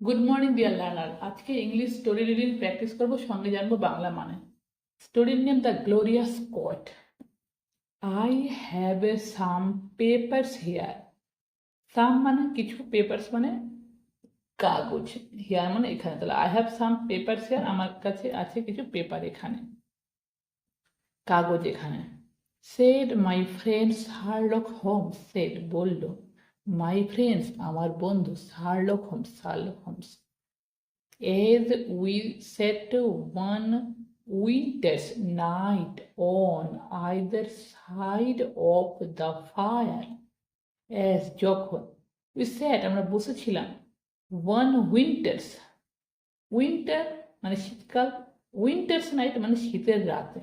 Good morning dear learner আজকে English story reading practice করব, সঙ্গে জানব বাংলা মানে। স্টোরির name the glorious coat I have a some papers here some মানে কিছু পেপার্স মানে কাগজ হেয়ার মানে এখানে। তাহলে I have some papers here আমার কাছে আছে কিছু পেপার এখানে। কাগজ এখানে। সেড মাই ফ্রেন্ড শার্লক হোম সেড বলল মাই ফ্রেন্ডস আমার বন্ধু Sherlock Holmes Sherlock Holmes as we sat one winter's night on either side of the fire as যখন উই সেট আমরা বসেছিলাম ওয়ান উইন্টার্স উইন্টার মানে শীতকাল উইন্টার্স নাইট মানে শীতের রাতে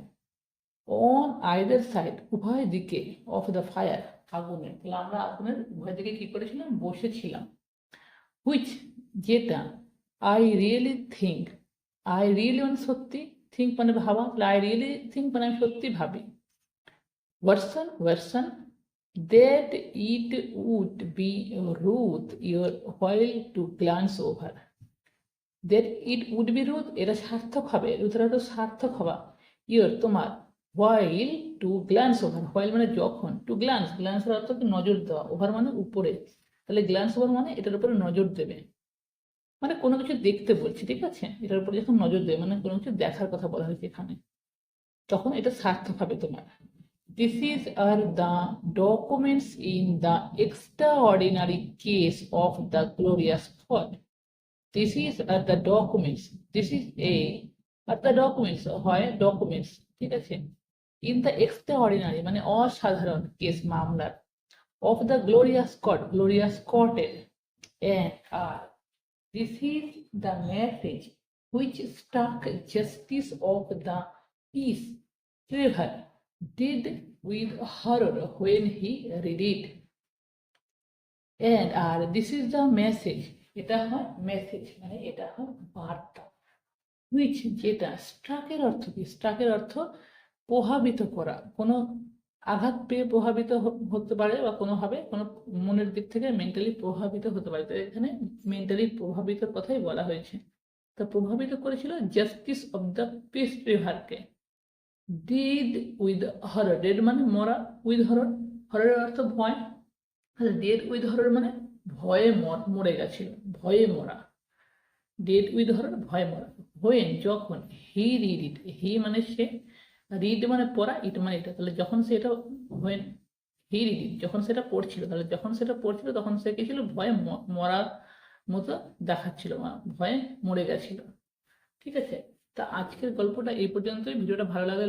অন আইদার সাইড উভয় দিকে অফ দ্য ফায়ার আগুনের তাহলে আমরা আগুনের উভয় দিকে কি করেছিলাম? বসেছিলাম। হুইচ যেটা I really think I really মানে সত্যি থিঙ্ক মানে ভাবা, তাহলে আই রিয়েলি থিঙ্ক মানে আমি সত্যি ভাবি। Version version that it would be worth your while to glance over that it would be worth এটা সার্থক হবে, রুথের সার্থক হওয়া। ইয়োর তোমার while to glance over while মানে যখন টু গ্ল্যান্স গ্ল্যান্সের অর্থ নজর দেওয়া ওভার মানে উপরে। তাহলে গ্ল্যান্স ওভার মানে এটার উপরে নজর দেবে। মানে কোনো কিছু দেখতে বলছি, ঠিক আছে? এটার উপরে যখন নজর দেবে মানে কোনো কিছু দেখার কথা বলা হয়েছে এখানে। তখন এটা সার্থক হবে তোমার। This is are the documents in the extraordinary case of the glorious thought this is are the documents this is a are the documents হয় ডকুমেন্টস ঠিক আছে? ইন দ্য এক্সট্রা অর্ডিনারি মানে অসাধারণ কেস মামলার of the glorious coat glorious কটের are this is the message which struck justice of the peace Trevor did with horror when he read it and আর this is the message এটা হয় message মানে এটা হয় বার্তা which যেটা স্ট্রাকের অর্থ কি স্ট্রাকের অর্থ প্রভাবিত করা, কোনো আঘাত পেয়ে প্রভাবিত হতে পারে বা কোনোভাবে কোনো মনের দিক থেকে মেন্টালি প্রভাবিত হতে পারে। এখানে মেন্টালি প্রভাবিত কথাই বলা হয়েছে। তা প্রভাবিত করেছিল জাস্টিস অফ দ্য পিস রিভারকে ডিড উইথ হরর ডেড মানে মরা উইথ হরর হররের অর্থ ভয়। ডেড উইথ হরর মানে ভয়ে মর- মরে গেছিল, ভয়ে মরা। ডেড উইথ হরর ভয়ে মরা। হোয়েন যখন হি রিড ইট হি মানে সে রিড মানে পড়া ইট মানে এটা। তাহলে যখন সে এটা হয়ে হি রিড যখন সেটা পড়ছিল, তাহলে যখন সেটা পড়ছিল, তখন সে কি ছিল? ভয়ে মরার মতো দেখাচ্ছিল ভয়ে মরে গেছিল। ঠিক আছে? তা আজকের গল্পটা এই পর্যন্তই। ভিডিওটা ভালো লাগলে